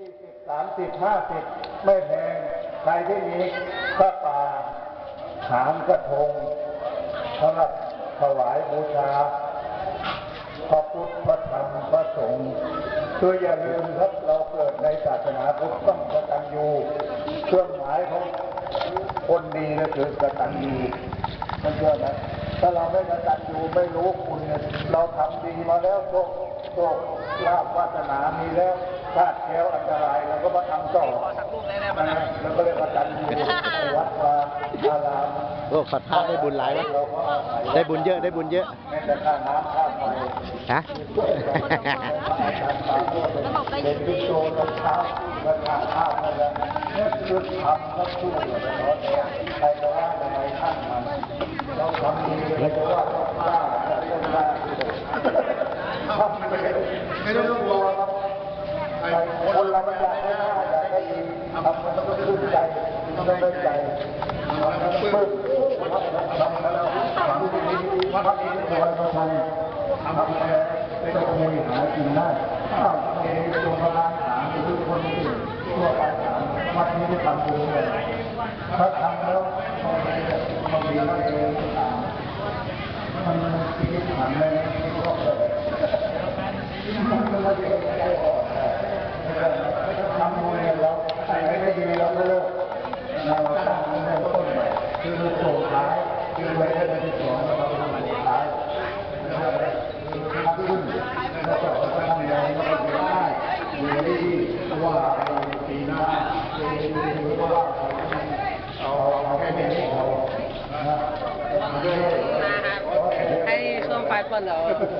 ยี่สิบสามสิบห้าสิบไม่แพงใครที่มีพระป่าหางกระทงสำหรับถวายบูชา พระพุทธพระธรรมพระสงฆ์คืออย่าลืมครับเราเกิดในศาสนาพุทธต้องกตัญญูเครื่องหมายของคนดีก็คือกตัญญูมันเชื่อไหมถ้าเราไม่กตัญญูไม่รู้คุณเนี่ยเราทำดีมาแล้วโชคโชคลาภวาสนามีแล้ว ชาติแก้วอันตรายเราก็มาทำต่อนะเราก็เลยกตัญญูวัดวาอารามโอ้ฝัดผ้าได้บุญหลายวะได้บุญเยอะได้บุญเยอะ แม้แต่ค่าน้ำค่าไฟฮะ เป็นวิโซตอนเช้าราคาข้าวนั่นแหละเนี่ยคือทำนักสู้เลยนะเนาะใครจะว่าอะไรท่านมันเราทำดีเราจะว่าต้องกล้าจะต้องกล้าทำไปไม่ต้องกลัวครับคน เรามันอยากได้หน้าอยากได้ดีทำมันต้องขึ้นใจต้องได้ใจทำมันปึ้งทำแล้วทำดีดีพักดีควรมาทำทำอะไรไม่ต้องหากินได้อ้าวเองจงพลังถามทุกคนที่ทั่วไปถามวัดนี้ได้ทำบุญเลยถ้าทำแล้วมันมีอะไรต่างมันชีวิตผ่านไปก็เกิดมันก็ไม่ได้ใจอ่อนทำบุญเนี่ยเราใส่ไม่ดีเราก็เลิกเราสร้างเริ่มต้นใหม่คือส่งท้ายคือไว้ได้ที่สองเราทำส่งท้ายทำขึ้นแล้วก็ทำแรงแล้วก็ได้อยู่ที่ว่าปีหน้าว่าเอาเอาแค่นี้พอ นะใ